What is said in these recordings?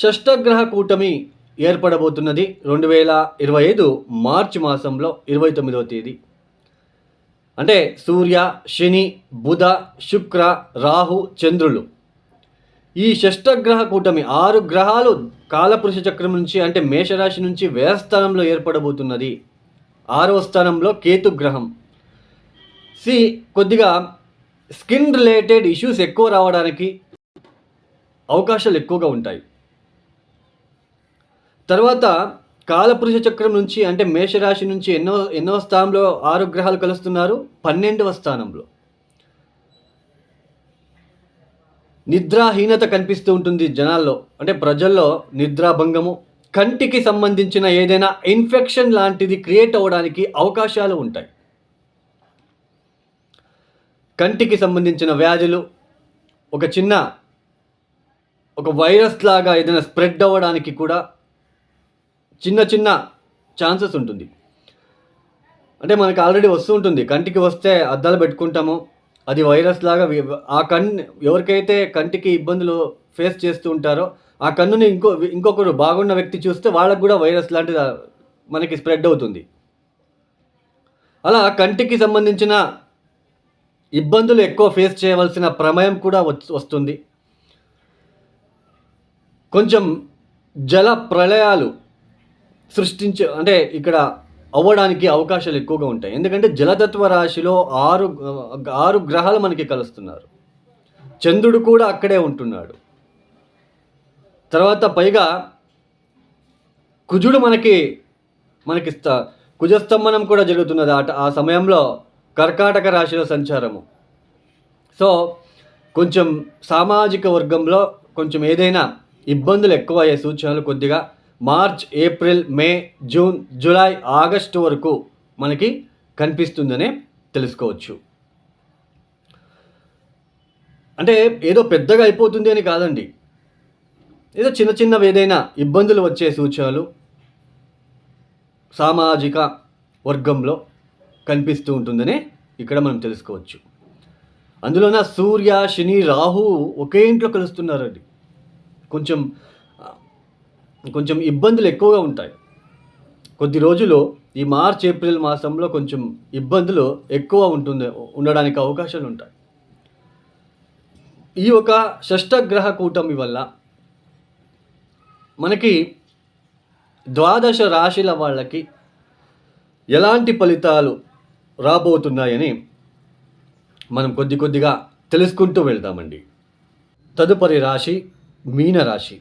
షష్టగ్రహ కూటమి ఏర్పడబోతున్నది రెండు వేల ఇరవై ఐదు మార్చి మాసంలో ఇరవై తొమ్మిదవ తేదీ. అంటే సూర్య శని బుధ శుక్ర రాహు చంద్రులు. ఈ షష్టగ్రహ కూటమి ఆరు గ్రహాలు కాలపురుష చక్రం నుంచి అంటే మేషరాశి నుంచి వ్యయస్థానంలో ఏర్పడబోతున్నది. ఆరవ స్థానంలో కేతు గ్రహం. సి కొద్దిగా స్కిన్ రిలేటెడ్ ఇష్యూస్ ఎక్కువ రావడానికి అవకాశాలు ఎక్కువగా ఉంటాయి. తర్వాత కాలపురుష చక్రం నుంచి అంటే మేషరాశి నుంచి ఎన్నో ఎన్నో స్థానంలో ఆరు గ్రహాలు కలుస్తున్నారు. పన్నెండవ స్థానంలో. నిద్రాహీనత కనిపిస్తూ ఉంటుంది జనాల్లో. అంటే ప్రజల్లో నిద్రాభంగము. కంటికి సంబంధించిన ఏదైనా ఇన్ఫెక్షన్ లాంటిది క్రియేట్ అవ్వడానికి అవకాశాలు ఉంటాయి. కంటికి సంబంధించిన వ్యాధులు ఒక చిన్న ఒక వైరస్ లాగా ఏదైనా స్ప్రెడ్ అవ్వడానికి కూడా చిన్న చిన్న ఛాన్సెస్ ఉంటుంది. అంటే మనకు ఆల్రెడీ వస్తూ ఉంటుంది. కంటికి వస్తే అద్దాలు పెట్టుకుంటాము. అది వైరస్ లాగా ఆ కన్ను ఎవరికైతే కంటికి ఇబ్బందులు ఫేస్ చేస్తూ ఉంటారో ఆ కన్నుని ఇంకో ఇంకొకరు బాగున్న వ్యక్తి చూస్తే వాళ్ళకు కూడా వైరస్ లాంటిది మనకి స్ప్రెడ్ అవుతుంది. అలా కంటికి సంబంధించిన ఇబ్బందులు ఎక్కువ ఫేస్ చేయవలసిన ప్రమేయం కూడా వస్తుంది. కొంచెం జల ప్రళయాలు సృష్టించే అంటే ఇక్కడ అవ్వడానికి అవకాశాలు ఎక్కువగా ఉంటాయి. ఎందుకంటే జలతత్వ రాశిలో ఆరు ఆరు గ్రహాలు మనకి కలుస్తున్నారు. చంద్రుడు కూడా అక్కడే ఉంటున్నాడు. తర్వాత పైగా కుజుడు మనకి మనకి కుజస్తంభనం కూడా జరుగుతున్నది ఆ ఆ సమయంలో కర్కాటక రాశిలో సంచారము. సో కొంచెం సామాజిక వర్గంలో కొంచెం ఏదైనా ఇబ్బందులు ఎక్కువ అయ్యే సూచనలు కొద్దిగా March April May June July August వరకు మనకి కనిపిస్తుందనే తెలుసుకోవచ్చు. అంటే ఏదో పెద్దగా అయిపోతుంది అని కాదండి. ఏదో చిన్న చిన్నవి ఏదైనా ఇబ్బందులు వచ్చే సూచనలు సామాజిక వర్గంలో కనిపిస్తూ ఉంటుందనే ఇక్కడ మనం తెలుసుకోవచ్చు. అందులోన సూర్య శని రాహు ఒకే ఇంట్లో కలుస్తున్నారండి. కొంచెం కొంచెం ఇబ్బందులు ఎక్కువగా ఉంటాయి. కొద్ది రోజులు ఈ మార్చ్ ఏప్రిల్ మాసంలో కొంచెం ఇబ్బందులు ఎక్కువ ఉంటుంది ఉండడానికి అవకాశాలు ఉంటాయి. ఈ ఒక షష్టగ్రహ కూటమి వల్ల మనకి ద్వాదశ రాశిల వాళ్ళకి ఎలాంటి ఫలితాలు రాబోతున్నాయని మనం కొద్ది కొద్దిగా తెలుసుకుంటూ వెళ్దామండి. తదుపరి రాశి మీనరాశి.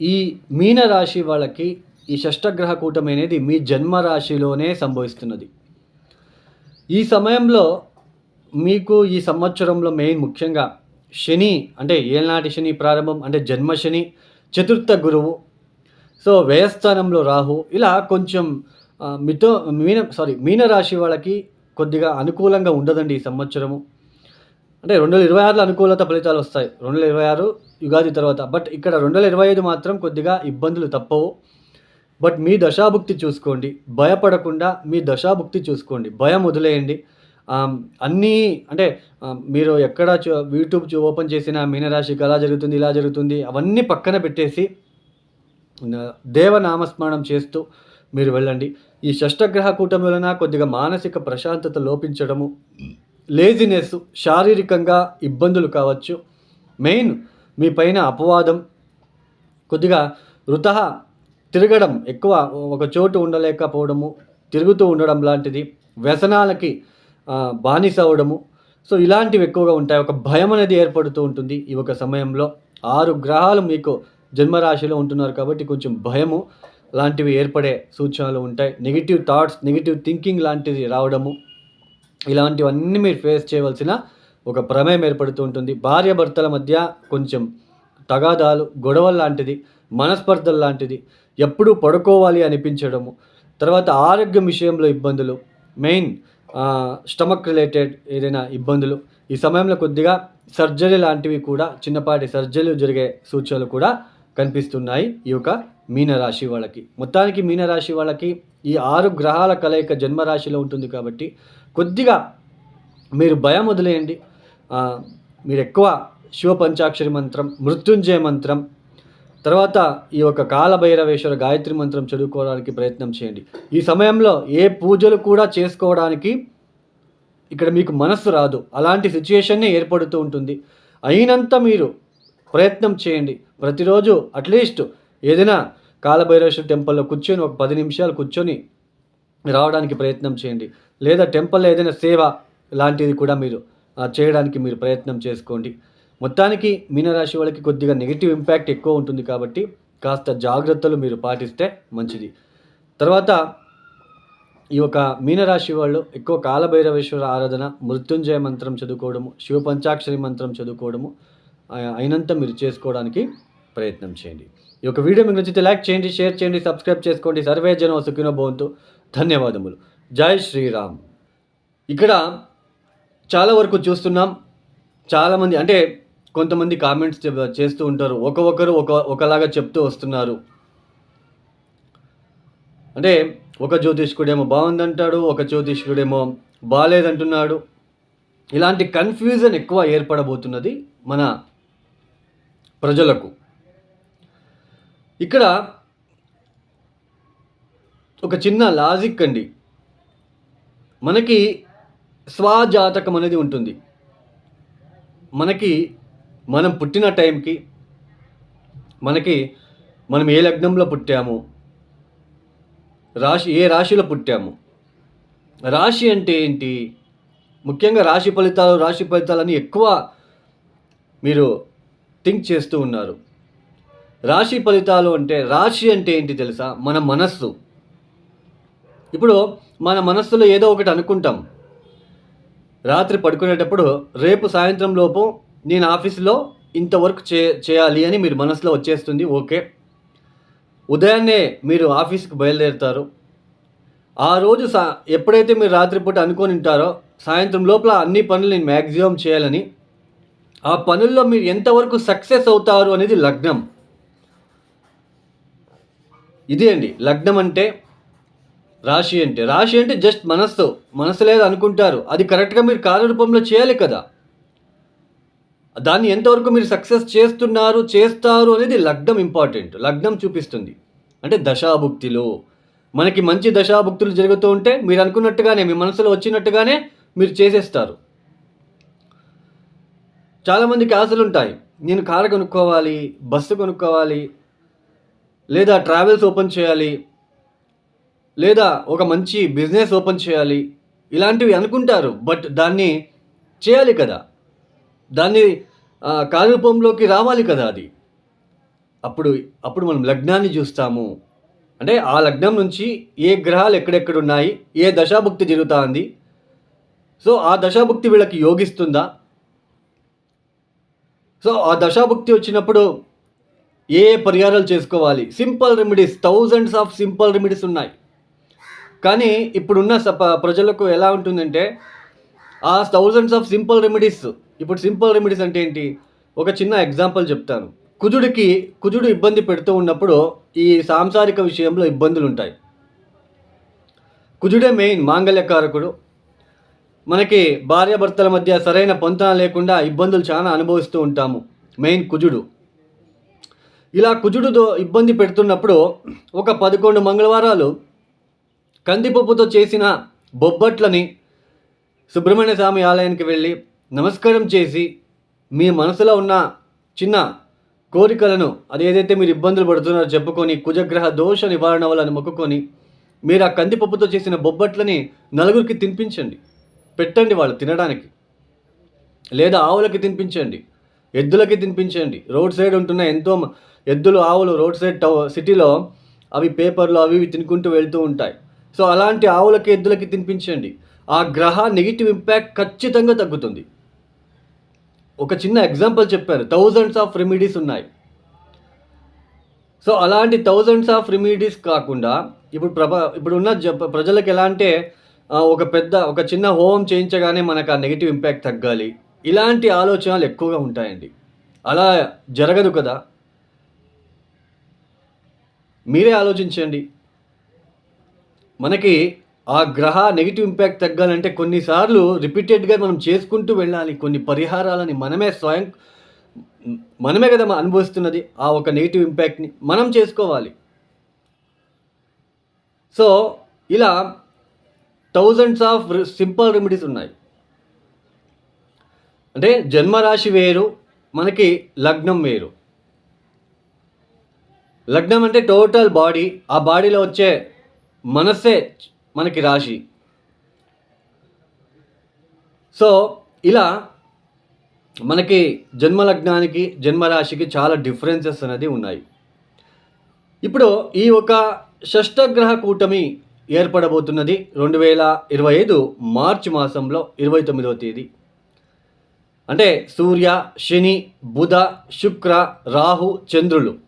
ఈ మీనరాశి వాళ్ళకి ఈ షష్టగ్రహ కూటమి అనేది మీ జన్మ రాశిలోనే సంభవిస్తున్నది. ఈ సమయంలో మీకు ఈ సంవత్సరంలో మెయిన్ ముఖ్యంగా శని అంటే ఏనాటి శని ప్రారంభం అంటే జన్మ శని చతుర్థ గురువు సో వ్యయస్థానంలో రాహు ఇలా కొంచెం మితో మీన సారీ మీనరాశి వాళ్ళకి కొద్దిగా అనుకూలంగా ఉండదండి ఈ సంవత్సరము. అంటే రెండు వేల ఇరవై ఆరులో అనుకూలత ఫలితాలు వస్తాయి. రెండు వేల ఇరవై ఆరు యుగాది తర్వాత. బట్ ఇక్కడ రెండు వేల ఇరవై ఐదు మాత్రం కొద్దిగా ఇబ్బందులు తప్పవు. బట్ మీ దశాభుక్తి చూసుకోండి. భయపడకుండా మీ దశాభుక్తి చూసుకోండి. భయం వదిలేయండి. అన్నీ అంటే మీరు ఎక్కడ చూ- యూట్యూబ్ చూ- ఓపెన్ చేసిన మీనరాశికి అలా జరుగుతుంది ఇలా జరుగుతుంది అవన్నీ పక్కన పెట్టేసి దేవనామస్మరణం చేస్తూ మీరు వెళ్ళండి. ఈ షష్టగ్రహ కూటమి వలన కొద్దిగా మానసిక ప్రశాంతత లోపించడము లేజినెస్ శారీరకంగా ఇబ్బందులు కావచ్చు. మెయిన్ మీ పైన అపవాదం కొద్దిగా వృత తిరగడం ఎక్కువ ఒక చోటు ఉండలేకపోవడము తిరుగుతూ ఉండడం లాంటిది వ్యసనాలకి బానిస అవ్వడము సో ఇలాంటివి ఎక్కువగా ఉంటాయి. ఒక భయం అనేది ఏర్పడుతూ ఉంటుంది ఈ ఒక సమయంలో. ఆరు గ్రహాలు మీకు జన్మరాశిలో ఉంటున్నారు కాబట్టి కొంచెం భయము లాంటివి ఏర్పడే సూచనలు ఉంటాయి. నెగిటివ్ థాట్స్ నెగిటివ్ థింకింగ్ లాంటిది రావడము. ఇలాంటివన్నీ మీరు ఫేస్ చేయవలసిన ఒక ప్రమేయం ఏర్పడుతూ ఉంటుంది. భార్య భర్తల మధ్య కొంచెం తగాదాలు గొడవలు లాంటిది మనస్పర్ధలు లాంటిది ఎప్పుడూ పడుకోవాలి అనిపించడము తర్వాత ఆరోగ్యం విషయంలో ఇబ్బందులు మెయిన్ స్టమక్ రిలేటెడ్ ఏదైనా ఇబ్బందులు ఈ సమయంలో కొద్దిగా సర్జరీ లాంటివి కూడా చిన్నపాటి సర్జరీలు జరిగే సూచనలు కూడా కనిపిస్తున్నాయి ఈ యొక్క మీనరాశి వాళ్ళకి. మొత్తానికి మీనరాశి వాళ్ళకి ఈ ఆరు గ్రహాల కలయిక జన్మరాశిలో ఉంటుంది కాబట్టి కొద్దిగా మీరు భయం వదిలేయండి. మీరు ఎక్కువ శివ పంచాక్షరి మంత్రం మృత్యుంజయ మంత్రం తర్వాత ఈ యొక్క కాలభైరవేశ్వర గాయత్రి మంత్రం చదువుకోవడానికి ప్రయత్నం చేయండి. ఈ సమయంలో ఏ పూజలు కూడా చేసుకోవడానికి ఇక్కడ మీకు మనస్సు రాదు. అలాంటి సిచ్యుయేషన్నే ఏర్పడుతూ ఉంటుంది. అయినంత మీరు ప్రయత్నం చేయండి. ప్రతిరోజు అట్లీస్ట్ ఏదైనా కాలభైరవేశ్వర టెంపుల్లో కూర్చొని ఒక పది నిమిషాలు కూర్చొని రావడానికి ప్రయత్నం చేయండి. లేదా టెంపుల్లో ఏదైనా సేవ లాంటిది కూడా మీరు చేయడానికి మీరు ప్రయత్నం చేసుకోండి. మొత్తానికి మీనరాశి వాళ్ళకి కొద్దిగా నెగిటివ్ ఇంపాక్ట్ ఎక్కువ ఉంటుంది కాబట్టి కాస్త జాగ్రత్తలు మీరు పాటిస్తే మంచిది. తర్వాత ఈ యొక్క మీనరాశి వాళ్ళు ఎక్కువ కాలభైరవేశ్వర ఆరాధన మృత్యుంజయ మంత్రం చదువుకోవడము శివ పంచాక్షరి మంత్రం చదువుకోవడము అయినంత మీరు చేసుకోవడానికి ప్రయత్నం చేయండి. ఈ యొక్క వీడియో మీకు నచ్చితే లైక్ చేయండి షేర్ చేయండి సబ్స్క్రైబ్ చేసుకోండి. సర్వే జనం సుఖినో భవంతు. ధన్యవాదములు. జై శ్రీరామ్. ఇక్కడ చాలా వరకు చూస్తున్నాం. చాలామంది అంటే కొంతమంది కామెంట్స్ చేస్తూ ఉంటారు. ఒక్కొక్కరు ఒక ఒకలాగా చెప్తూ వస్తున్నారు. అంటే ఒక జ్యోతిష్కుడేమో బాగుందంటాడు ఒక జ్యోతిష్కుడేమో బాగాలేదంటున్నాడు ఇలాంటి కన్ఫ్యూజన్ ఎక్కువ ఏర్పడబోతున్నది మన ప్రజలకు. ఇక్కడ ఒక చిన్న లాజిక్ అండి. మనకి స్వజాతకం అనేది ఉంటుంది. మనకి మనం పుట్టిన టైంకి మనకి మనం ఏ లగ్నంలో పుట్టాము రాశి ఏ రాశిలో పుట్టాము. రాశి అంటే ఏంటి? ముఖ్యంగా రాశి ఫలితాలు రాశి ఫలితాలని ఎక్కువ మీరు థింక్ చేస్తూ ఉన్నారు. రాశి ఫలితాలు అంటే రాశి అంటే ఏంటి తెలుసా? మన మనస్సు. ఇప్పుడు మన మనస్సులో ఏదో ఒకటి అనుకుంటాం. రాత్రి పడుకునేటప్పుడు రేపు సాయంత్రం లోపు నేను ఆఫీసులో వర్క్ చే చేయాలి అని మీరు మనసులో వచ్చేస్తుంది ఓకే. ఉదయాన్నే మీరు ఆఫీస్కి బయలుదేరుతారు. ఆ రోజు సా ఎప్పుడైతే మీరు రాత్రిపూట అనుకొని ఉంటారో సాయంత్రం లోపల అన్ని పనులు నేను మ్యాక్సిమం చేయాలని. ఆ పనుల్లో మీరు ఎంతవరకు సక్సెస్ అవుతారు అనేది లగ్నం. ఇదే అండి లగ్నం అంటే రాశి అంటే రాశి అంటే జస్ట్ మనస్సు. మనసు లేదు అనుకుంటారు. అది కరెక్ట్గా మీరు కార్యరూపంలో చేయాలి కదా. దాన్ని ఎంతవరకు మీరు సక్సెస్ చేస్తున్నారు చేస్తారు అనేది లగ్నం ఇంపార్టెంట్ లగ్నం చూపిస్తుంది. అంటే దశాభుక్తిలో. మనకి మంచి దశాభుక్తులు జరుగుతూ ఉంటే మీరు అనుకున్నట్టుగానే మీ మనసులో వచ్చినట్టుగానే మీరు చేసేస్తారు. చాలామందికి ఆశలు ఉంటాయి. నేను కారు కొనుక్కోవాలి బస్సు కొనుక్కోవాలి లేదా ట్రావెల్స్ ఓపెన్ చేయాలి లేదా ఒక మంచి బిజినెస్ ఓపెన్ చేయాలి ఇలాంటివి అనుకుంటారు బట్ దాన్ని చేయాలి కదా. దాన్ని కార్యరూపంలోకి రావాలి కదా అది. అప్పుడు అప్పుడు మనం లగ్నాన్ని చూస్తాము. అంటే ఆ లగ్నం నుంచి ఏ గ్రహాలు ఎక్కడెక్కడ ఉన్నాయి ఏ దశాభుక్తి జరుగుతుంది సో ఆ దశాభుక్తి వీళ్ళకి యోగిస్తుందా? సో ఆ దశాభుక్తి వచ్చినప్పుడు ఏ ఏ పరిహారాలు చేసుకోవాలి? Simple remedies thousands of simple remedies ఉన్నాయి. కానీ ఇప్పుడున్న సప ప్రజలకు ఎలా ఉంటుందంటే ఆ థౌజండ్స్ ఆఫ్ సింపుల్ రెమెడీస్ ఇప్పుడు సింపుల్ రెమెడీస్ అంటే ఏంటి? ఒక చిన్న ఎగ్జాంపుల్ చెప్తాను. కుజుడికి కుజుడు ఇబ్బంది పెడుతూ ఉన్నప్పుడు ఈ సాంసారిక విషయంలో ఇబ్బందులు ఉంటాయి కుజుడే మెయిన్ మాంగళ్యకారకుడు. మనకి భార్యాభర్తల మధ్య సరైన పొంతన లేకుండా ఇబ్బందులు చాలా అనుభవిస్తూ ఉంటాము మెయిన్ కుజుడు. ఇలా కుజుడుతో ఇబ్బంది పెడుతున్నప్పుడు ఒక పదకొండు మంగళవారాలు కందిపప్పుతో చేసిన బొబ్బట్లని సుబ్రహ్మణ్య స్వామి ఆలయానికి వెళ్ళి నమస్కారం చేసి మీ మనసులో ఉన్న చిన్న కోరికలను అది ఏదైతే మీరు ఇబ్బందులు పడుతున్నారో చెప్పుకొని కుజగ్రహ దోష నివారణ వలన మొక్కుకొని మీరు ఆ కందిపప్పుతో చేసిన బొబ్బట్లని నలుగురికి తినిపించండి. పెట్టండి వాళ్ళు తినడానికి. లేదా ఆవులకి తినిపించండి. ఎద్దులకి తినిపించండి. రోడ్ సైడ్ ఉంటున్న ఎంతో ఎద్దులు ఆవులు రోడ్ సైడ్ టౌ సిటీలో అవి పేపర్లు అవి ఇవి తినుకుంటూ వెళ్తూ ఉంటాయి. సో అలాంటి ఆవులకి ఎద్దులకి తినిపించండి. ఆ గ్రహ నెగిటివ్ ఇంపాక్ట్ ఖచ్చితంగా తగ్గుతుంది. ఒక చిన్న ఎగ్జాంపుల్ చెప్పారు. థౌజండ్స్ ఆఫ్ రెమెడీస్ ఉన్నాయి. సో అలాంటి థౌజండ్స్ ఆఫ్ రెమెడీస్ కాకుండా ఇప్పుడు ప్రభ ఇప్పుడున్న జ ప్రజలకు ఎలా అంటే ఒక పెద్ద ఒక చిన్న హోమం చేయించగానే మనకు ఆ నెగిటివ్ ఇంపాక్ట్ తగ్గాలి. ఇలాంటి ఆలోచనలు ఎక్కువగా ఉంటాయండి. అలా జరగదు కదా. మీరే ఆలోచించండి. మనకి ఆ గ్రహ నెగిటివ్ ఇంపాక్ట్ తగ్గాలంటే కొన్నిసార్లు రిపీటెడ్గా మనం చేసుకుంటూ వెళ్ళాలి. కొన్ని పరిహారాలని మనమే స్వయం మనమే కదా అనుభవిస్తున్నది ఆ ఒక నెగిటివ్ ఇంపాక్ట్ని మనం చేసుకోవాలి. సో ఇలా థౌజండ్స్ ఆఫ్ సింపుల్ రెమెడీస్ ఉన్నాయి. అంటే జన్మరాశి వేరు మనకి లగ్నం వేరు. లగ్నం అంటే టోటల్ బాడీ ఆ బాడీలో వచ్చే మనస్సే మనకి రాశి. సో ఇలా మనకి జన్మ లగ్నానికి జన్మరాశికి చాలా డిఫరెన్సెస్ అనేది ఉన్నాయి. ఇప్పుడు ఈ ఒక షష్టగ్రహ కూటమి ఏర్పడబోతున్నది రెండు వేల ఇరవై ఐదు మార్చి మాసంలో ఇరవై తొమ్మిదవ తేదీ. అంటే సూర్య శని బుధ శుక్ర రాహు చంద్రులు.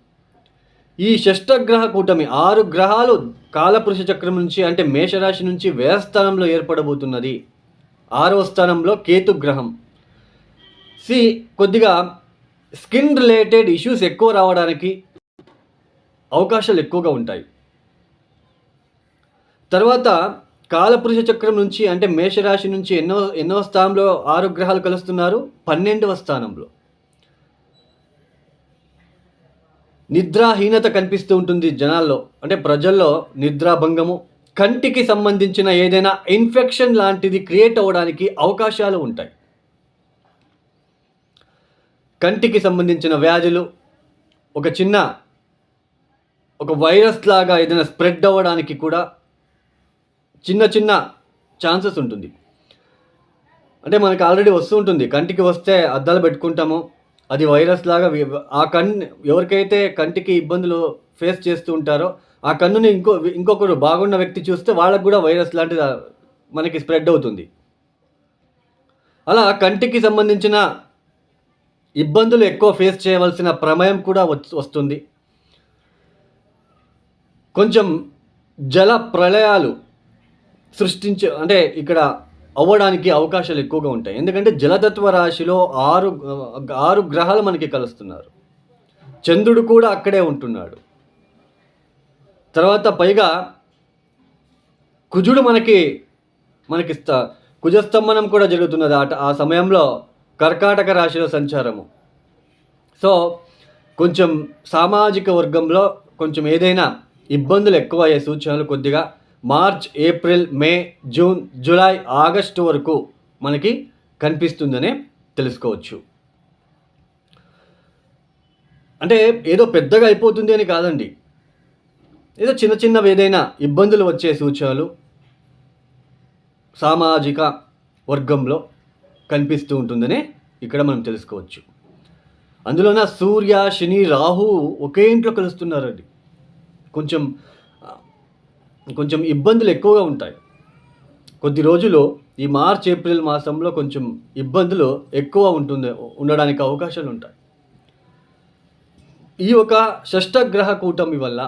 ఈ షష్టగ్రహ కూటమి ఆరు గ్రహాలు కాలపురుష చక్రం నుంచి అంటే మేషరాశి నుంచి వ్యయస్థానంలో ఏర్పడబోతున్నది. ఆరవ స్థానంలో కేతు గ్రహం. సి కొద్దిగా స్కిన్ రిలేటెడ్ ఇష్యూస్ ఎక్కువ రావడానికి అవకాశాలు ఎక్కువగా ఉంటాయి. తర్వాత కాలపురుష చక్రం నుంచి అంటే మేషరాశి నుంచి ఎన్నో ఎన్నో స్థానంలో ఆరు గ్రహాలు కలుస్తున్నారు. పన్నెండవ స్థానంలో. నిద్రాహీనత కనిపిస్తూ ఉంటుంది జనాల్లో. అంటే ప్రజల్లో నిద్రాభంగము కంటికి సంబంధించిన ఏదైనా ఇన్ఫెక్షన్ లాంటిది క్రియేట్ అవ్వడానికి అవకాశాలు ఉంటాయి. కంటికి సంబంధించిన వ్యాధులు ఒక చిన్న ఒక వైరస్ లాగా ఏదైనా స్ప్రెడ్ అవ్వడానికి కూడా చిన్న చిన్న ఛాన్సెస్ ఉంటుంది. అంటే మనకు ఆల్రెడీ వస్తూ ఉంటుంది. కంటికి వస్తే అద్దాలు పెట్టుకుంటాము. అది వైరస్ లాగా ఆ కన్ను ఎవరికైతే కంటికి ఇబ్బందులు ఫేస్ చేస్తూ ఉంటారో ఆ కన్నుని ఇంకో ఇంకొకరు బాగున్న వ్యక్తి చూస్తే వాళ్ళకు కూడా వైరస్ లాంటిది మనకి స్ప్రెడ్ అవుతుంది. అలా కంటికి సంబంధించిన ఇబ్బందులు ఎక్కువ ఫేస్ చేయవలసిన ప్రమేయం కూడా వస్తుంది. కొంచెం జల ప్రళయాలు సృష్టించే అంటే ఇక్కడ అవ్వడానికి అవకాశాలు ఎక్కువగా ఉంటాయి. ఎందుకంటే జలతత్వ రాశిలో ఆరు ఆరు గ్రహాలు మనకి కలుస్తున్నారు. చంద్రుడు కూడా అక్కడే ఉంటున్నాడు. తర్వాత పైగా కుజుడు మనకి మనకి కుజస్తంభనం కూడా జరుగుతున్నది ఆ ఆ సమయంలో కర్కాటక రాశిలో సంచారము. సో కొంచెం సామాజిక వర్గంలో కొంచెం ఏదైనా ఇబ్బందులు ఎక్కువ అయ్యే సూచనలు కొద్దిగా March April May June July August వరకు మనకి కనిపిస్తుందనే తెలుసుకోవచ్చు. అంటే ఏదో పెద్దగా అయిపోతుంది అని కాదండి. ఏదో చిన్న చిన్నవి ఏదైనా ఇబ్బందులు వచ్చే సూచనలు సామాజిక వర్గంలో కనిపిస్తూ ఉంటుందనే ఇక్కడ మనం తెలుసుకోవచ్చు. అందులోన సూర్య శని రాహు ఒకే ఇంట్లో కలుస్తున్నారండి. కొంచెం కొంచెం ఇబ్బందులు ఎక్కువగా ఉంటాయి. కొద్ది రోజులు ఈ మార్చ్ ఏప్రిల్ మాసంలో కొంచెం ఇబ్బందులు ఎక్కువ ఉంటుంది ఉండడానికి అవకాశాలు ఉంటాయి. ఈ ఒక షష్టగ్రహ కూటమి వల్ల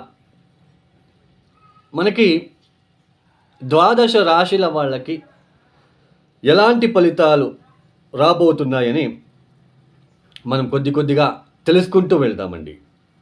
మనకి ద్వాదశ రాశిల వాళ్ళకి ఎలాంటి ఫలితాలు రాబోతున్నాయని మనం కొద్ది కొద్దిగా తెలుసుకుంటూ వెళ్తామండి